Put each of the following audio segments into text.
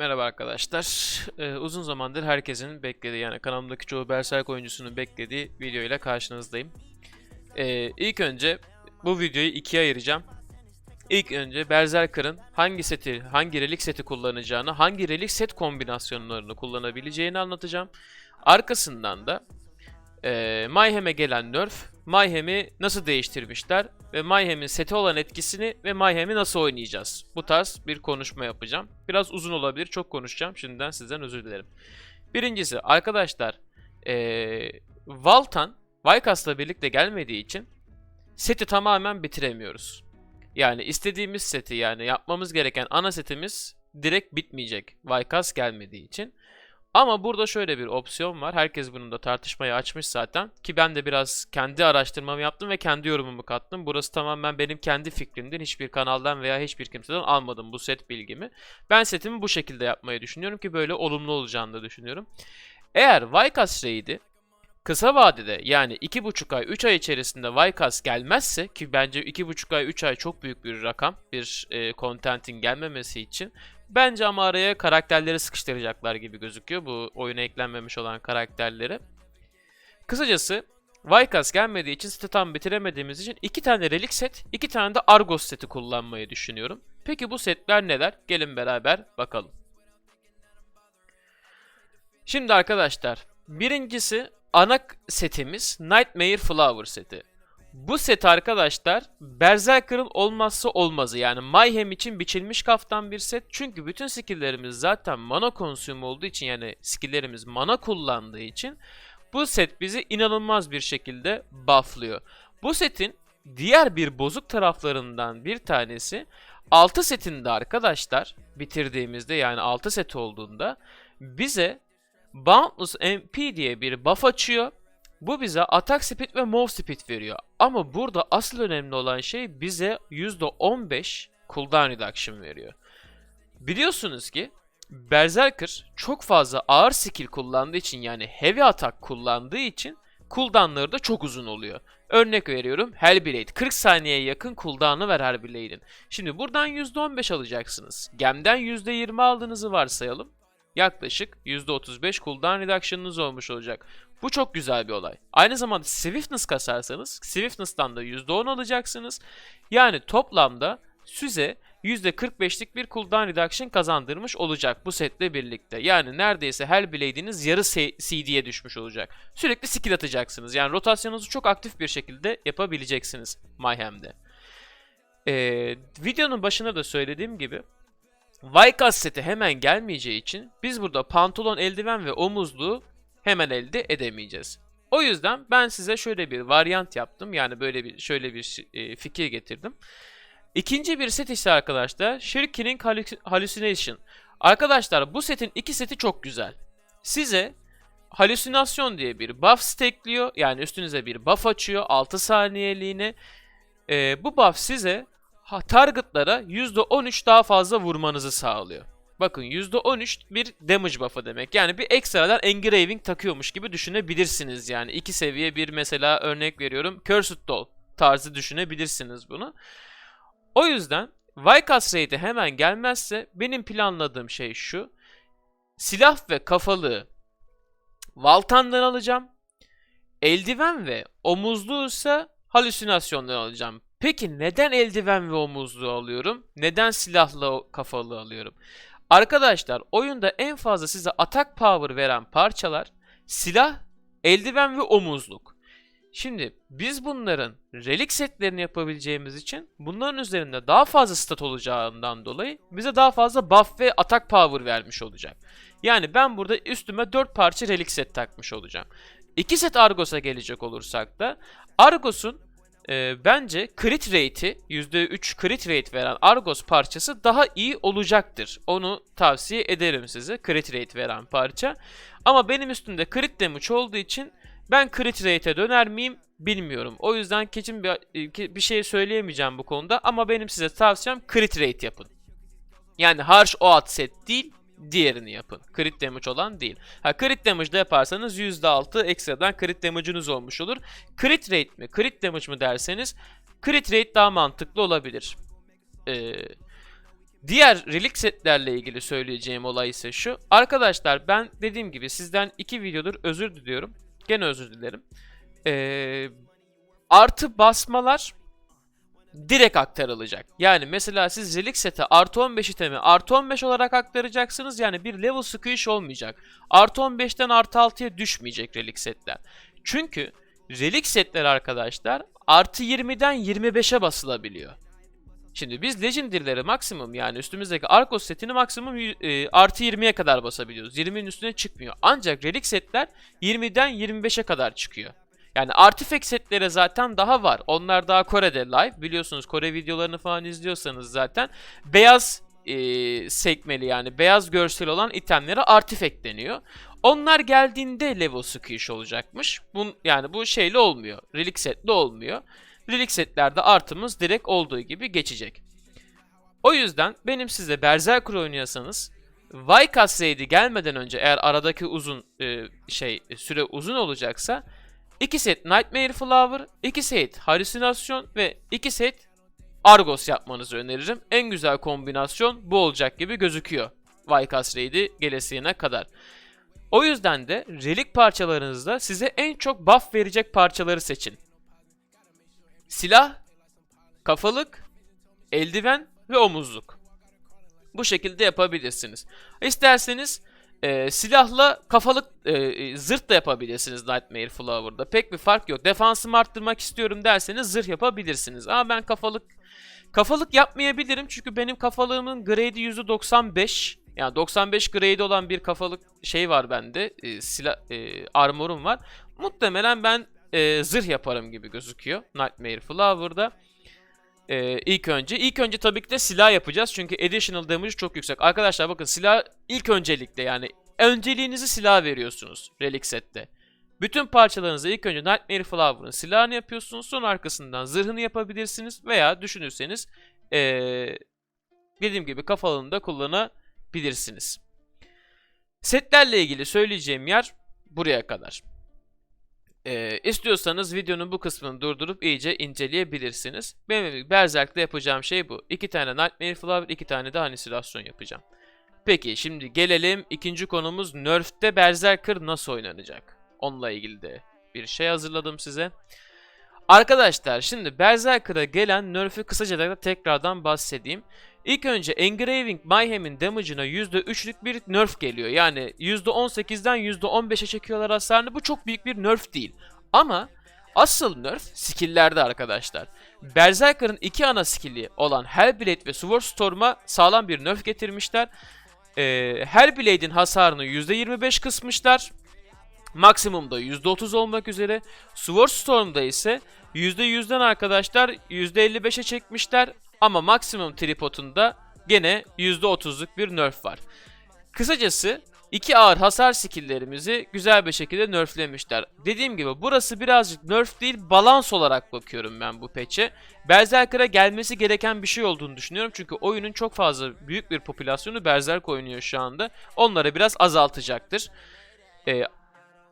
Merhaba arkadaşlar. Ee, uzun zamandır herkesin beklediği yani kanalımdaki çoğu Berserk oyuncusunun beklediği video ile karşınızdayım. Ee, ilk önce bu videoyu ikiye ayıracağım. İlk önce Berserker'ın hangi seti, hangi relik seti kullanacağını, hangi relik set kombinasyonlarını kullanabileceğini anlatacağım. Arkasından da e, Mayhem'e gelen nerf, Mayhem'i nasıl değiştirmişler ve Mayhem'in seti olan etkisini ve Mayhem'i nasıl oynayacağız? Bu tarz bir konuşma yapacağım. Biraz uzun olabilir, çok konuşacağım. Şimdiden sizden özür dilerim. Birincisi arkadaşlar, e, Valtan, Vykas'la birlikte gelmediği için seti tamamen bitiremiyoruz. Yani istediğimiz seti yani yapmamız gereken ana setimiz direkt bitmeyecek. Vykas gelmediği için. Ama burada şöyle bir opsiyon var. Herkes bunun da tartışmayı açmış zaten. Ki ben de biraz kendi araştırmamı yaptım ve kendi yorumumu kattım. Burası tamamen benim kendi fikrimden. Hiçbir kanaldan veya hiçbir kimseden almadım bu set bilgimi. Ben setimi bu şekilde yapmayı düşünüyorum ki böyle olumlu olacağını da düşünüyorum. Eğer Vykas Raid'i kısa vadede yani 2,5 ay 3 ay içerisinde Vykas gelmezse ki bence 2,5 ay 3 ay çok büyük bir rakam bir e, contentin gelmemesi için bence ama araya karakterleri sıkıştıracaklar gibi gözüküyor bu oyuna eklenmemiş olan karakterleri. Kısacası Vykas gelmediği için seti tam bitiremediğimiz için iki tane relik set, iki tane de Argos seti kullanmayı düşünüyorum. Peki bu setler neler? Gelin beraber bakalım. Şimdi arkadaşlar birincisi ana setimiz Nightmare Flower seti. Bu set arkadaşlar Berserker'ın olmazsa olmazı yani Mayhem için biçilmiş kaftan bir set. Çünkü bütün skill'lerimiz zaten mana konsümü olduğu için yani skill'lerimiz mana kullandığı için bu set bizi inanılmaz bir şekilde bufflıyor. Bu setin diğer bir bozuk taraflarından bir tanesi 6 setinde arkadaşlar bitirdiğimizde yani 6 set olduğunda bize Boundless MP diye bir buff açıyor. Bu bize attack speed ve move speed veriyor. Ama burada asıl önemli olan şey bize %15 cooldown reduction veriyor. Biliyorsunuz ki Berserker çok fazla ağır skill kullandığı için yani heavy attack kullandığı için cooldownları da çok uzun oluyor. Örnek veriyorum Hellblade 40 saniyeye yakın cooldown'ı ver Hellblade'in. Şimdi buradan %15 alacaksınız. Gem'den %20 aldığınızı varsayalım yaklaşık %35 cooldown reduction'ınız olmuş olacak. Bu çok güzel bir olay. Aynı zamanda Swiftness kasarsanız Swiftness'tan da %10 alacaksınız. Yani toplamda size %45'lik bir cooldown reduction kazandırmış olacak bu setle birlikte. Yani neredeyse Hellblade'iniz yarı CD'ye düşmüş olacak. Sürekli skill atacaksınız. Yani rotasyonunuzu çok aktif bir şekilde yapabileceksiniz Mayhem'de. Ee, videonun başında da söylediğim gibi Vykas seti hemen gelmeyeceği için biz burada pantolon, eldiven ve omuzluğu hemen elde edemeyeceğiz. O yüzden ben size şöyle bir varyant yaptım. Yani böyle bir şöyle bir e, fikir getirdim. İkinci bir set ise arkadaşlar Shirkin'in Hallucination. Arkadaşlar bu setin iki seti çok güzel. Size halüsinasyon diye bir buff stekliyor. Yani üstünüze bir buff açıyor 6 saniyeliğine. Ee, bu buff size targetlara %13 daha fazla vurmanızı sağlıyor. Bakın %13 bir damage buff'ı demek. Yani bir ekstradan engraving takıyormuş gibi düşünebilirsiniz yani. iki seviye bir mesela örnek veriyorum. Cursed Doll tarzı düşünebilirsiniz bunu. O yüzden Vykas Raid'e hemen gelmezse benim planladığım şey şu. Silah ve kafalığı Valtan'dan alacağım. Eldiven ve omuzluğu ise halüsinasyondan alacağım. Peki neden eldiven ve omuzluğu alıyorum? Neden silahlı kafalı alıyorum? Arkadaşlar oyunda en fazla size atak power veren parçalar silah, eldiven ve omuzluk. Şimdi biz bunların relik setlerini yapabileceğimiz için bunların üzerinde daha fazla stat olacağından dolayı bize daha fazla buff ve atak power vermiş olacak. Yani ben burada üstüme 4 parça relik set takmış olacağım. 2 set Argos'a gelecek olursak da Argos'un e, bence crit rate'i %3 crit rate veren Argos parçası daha iyi olacaktır. Onu tavsiye ederim size crit rate veren parça. Ama benim üstümde crit damage olduğu için ben crit rate'e döner miyim bilmiyorum. O yüzden keçim bir, bir şey söyleyemeyeceğim bu konuda ama benim size tavsiyem crit rate yapın. Yani harsh oat set değil diğerini yapın. Crit damage olan değil. Ha crit damage de yaparsanız %6 ekstradan crit damage'ınız olmuş olur. Crit rate mi, crit damage mı derseniz crit rate daha mantıklı olabilir. Ee, Diğer relik setlerle ilgili söyleyeceğim olay ise şu. Arkadaşlar ben dediğim gibi sizden iki videodur özür diliyorum. Gene özür dilerim. Ee, artı basmalar direkt aktarılacak. Yani mesela siz relik sete artı 15 itemi artı 15 olarak aktaracaksınız. Yani bir level squish olmayacak. Artı 15'ten artı 6'ya düşmeyecek relik setler. Çünkü relik setler arkadaşlar artı 20'den 25'e basılabiliyor. Şimdi biz Legendary'leri maksimum yani üstümüzdeki Arcos setini maksimum e, artı 20'ye kadar basabiliyoruz. 20'nin üstüne çıkmıyor. Ancak Relic setler 20'den 25'e kadar çıkıyor. Yani Artifact setlere zaten daha var. Onlar daha Kore'de live. Biliyorsunuz Kore videolarını falan izliyorsanız zaten beyaz e, sekmeli yani beyaz görsel olan itemlere Artifact deniyor. Onlar geldiğinde level squish olacakmış. Bun, yani bu şeyle olmuyor. Relic setle olmuyor. Relic setlerde artımız direkt olduğu gibi geçecek. O yüzden benim size Berserker oynuyorsanız Vykas Raid'i gelmeden önce eğer aradaki uzun e, şey süre uzun olacaksa 2 set Nightmare Flower, 2 set Halüsinasyon ve 2 set Argos yapmanızı öneririm. En güzel kombinasyon bu olacak gibi gözüküyor. Vykas Raid'i gelesiğine kadar. O yüzden de relik parçalarınızda size en çok buff verecek parçaları seçin. Silah, kafalık, eldiven ve omuzluk. Bu şekilde yapabilirsiniz. İsterseniz e, silahla kafalık e, e, zırh da yapabilirsiniz Nightmare Flower'da. Pek bir fark yok. Defansımı arttırmak istiyorum derseniz zırh yapabilirsiniz. Ama ben kafalık kafalık yapmayabilirim çünkü benim kafalığımın grade'i %95. Yani 95 grade olan bir kafalık şey var bende. E, silah e, armorum var. Muhtemelen ben e, zırh yaparım gibi gözüküyor Nightmare Flower'da. E, ilk önce. ilk önce tabii ki de silah yapacağız. Çünkü additional damage çok yüksek. Arkadaşlar bakın silah ilk öncelikle yani önceliğinizi silah veriyorsunuz Relic sette. Bütün parçalarınızı ilk önce Nightmare Flower'ın silahını yapıyorsunuz. Sonra arkasından zırhını yapabilirsiniz. Veya düşünürseniz ee, dediğim gibi kafalığını da kullanabilirsiniz. Setlerle ilgili söyleyeceğim yer buraya kadar. Ee, istiyorsanız videonun bu kısmını durdurup iyice inceleyebilirsiniz. Benim Berserk'te yapacağım şey bu. İki tane Nightmare Flower, iki tane de Halüsinasyon yapacağım. Peki şimdi gelelim ikinci konumuz Nerf'te Berserker nasıl oynanacak? Onunla ilgili de bir şey hazırladım size. Arkadaşlar şimdi Berserker'a gelen Nerf'ü kısaca da tekrardan bahsedeyim. İlk önce Engraving Mayhem'in damage'ına %3'lük bir nerf geliyor. Yani %18'den %15'e çekiyorlar hasarını. Bu çok büyük bir nerf değil. Ama asıl nerf skill'lerde arkadaşlar. Berserker'ın iki ana skill'i olan Hellblade ve Sword Storm'a sağlam bir nerf getirmişler. Ee, Hellblade'in hasarını %25 kısmışlar. Maksimumda %30 olmak üzere. Sword Storm'da ise %100'den arkadaşlar %55'e çekmişler. Ama maksimum tripodunda gene %30'luk bir nerf var. Kısacası iki ağır hasar skilllerimizi güzel bir şekilde nerflemişler. Dediğim gibi burası birazcık nerf değil balans olarak bakıyorum ben bu patch'e. Berserker'a gelmesi gereken bir şey olduğunu düşünüyorum. Çünkü oyunun çok fazla büyük bir popülasyonu Berserk oynuyor şu anda. Onları biraz azaltacaktır. Ee,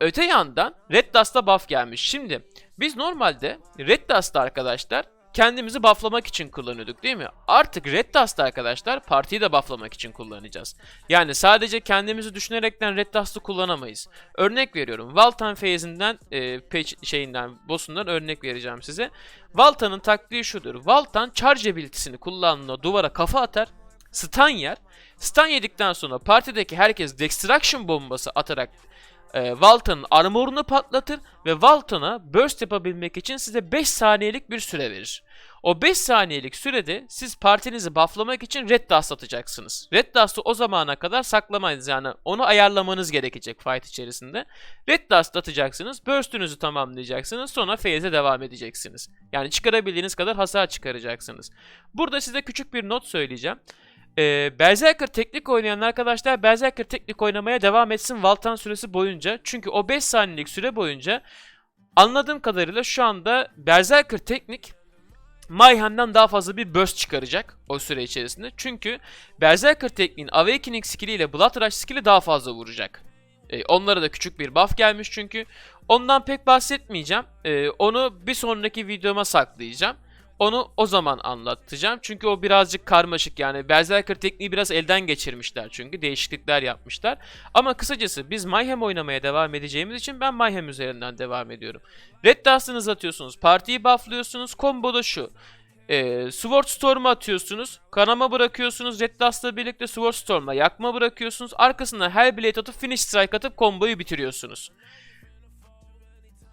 öte yandan Red Dust'a buff gelmiş. Şimdi biz normalde Red Dust'ta arkadaşlar kendimizi bufflamak için kullanıyorduk değil mi? Artık Red Dust arkadaşlar partiyi de bufflamak için kullanacağız. Yani sadece kendimizi düşünerekten Red Dust'ı kullanamayız. Örnek veriyorum. Valtan phase'inden e, patch şeyinden boss'undan örnek vereceğim size. Valtan'ın taktiği şudur. Valtan charge ability'sini kullandığında duvara kafa atar. Stun yer. Stun yedikten sonra partideki herkes Destruction bombası atarak e, Valtan'ın armorunu patlatır ve Valtan'a burst yapabilmek için size 5 saniyelik bir süre verir. O 5 saniyelik sürede siz partinizi bufflamak için Red Dust atacaksınız. Red Dust'ı o zamana kadar saklamayız yani onu ayarlamanız gerekecek fight içerisinde. Red Dust atacaksınız, burst'ünüzü tamamlayacaksınız sonra phase'e devam edeceksiniz. Yani çıkarabildiğiniz kadar hasar çıkaracaksınız. Burada size küçük bir not söyleyeceğim. Ee, Berserker teknik oynayan arkadaşlar Berserker teknik oynamaya devam etsin Valtan süresi boyunca. Çünkü o 5 saniyelik süre boyunca anladığım kadarıyla şu anda Berserker teknik Mayhem'den daha fazla bir burst çıkaracak o süre içerisinde. Çünkü Berserker tekniğin Awakening skilli ile Blood Rush skilli daha fazla vuracak. Ee, onlara da küçük bir buff gelmiş çünkü. Ondan pek bahsetmeyeceğim. Ee, onu bir sonraki videoma saklayacağım. Onu o zaman anlatacağım. Çünkü o birazcık karmaşık yani. Berserker tekniği biraz elden geçirmişler çünkü. Değişiklikler yapmışlar. Ama kısacası biz Mayhem oynamaya devam edeceğimiz için ben Mayhem üzerinden devam ediyorum. Red Dust'ınızı atıyorsunuz. Partiyi bufflıyorsunuz. Combo da şu. Ee, Sword Storm'u atıyorsunuz. Kanama bırakıyorsunuz. Red Dust'la birlikte Sword Storm'la yakma bırakıyorsunuz. Arkasından Hellblade atıp Finish Strike atıp komboyu bitiriyorsunuz.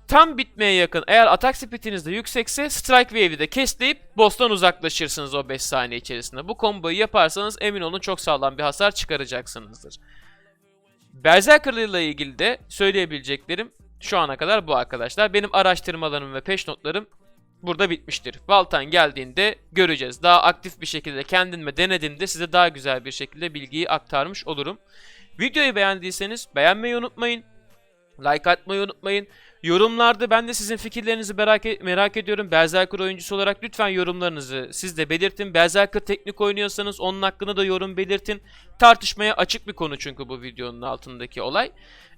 Tam bitmeye yakın eğer atak speediniz de yüksekse Strike Wave'i de kesleyip boss'tan uzaklaşırsınız o 5 saniye içerisinde. Bu komboyu yaparsanız emin olun çok sağlam bir hasar çıkaracaksınızdır. Berserker ile ilgili de söyleyebileceklerim şu ana kadar bu arkadaşlar. Benim araştırmalarım ve peş notlarım burada bitmiştir. Valtan geldiğinde göreceğiz. Daha aktif bir şekilde kendime denediğimde size daha güzel bir şekilde bilgiyi aktarmış olurum. Videoyu beğendiyseniz beğenmeyi unutmayın. Like atmayı unutmayın. Yorumlarda ben de sizin fikirlerinizi merak, e- merak ediyorum. Berserker oyuncusu olarak lütfen yorumlarınızı siz de belirtin. Berserker teknik oynuyorsanız onun hakkında da yorum belirtin. Tartışmaya açık bir konu çünkü bu videonun altındaki olay.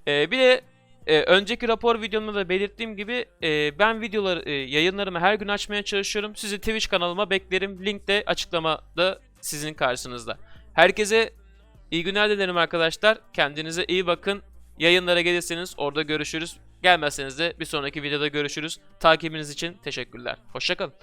Ee, bir de e, önceki rapor videomda da belirttiğim gibi e, ben videoları e, yayınlarımı her gün açmaya çalışıyorum. Sizi Twitch kanalıma beklerim. Link de açıklamada sizin karşınızda. Herkese iyi günler dilerim arkadaşlar. Kendinize iyi bakın. Yayınlara gelirseniz orada görüşürüz. Gelmezseniz de bir sonraki videoda görüşürüz. Takibiniz için teşekkürler. Hoşçakalın.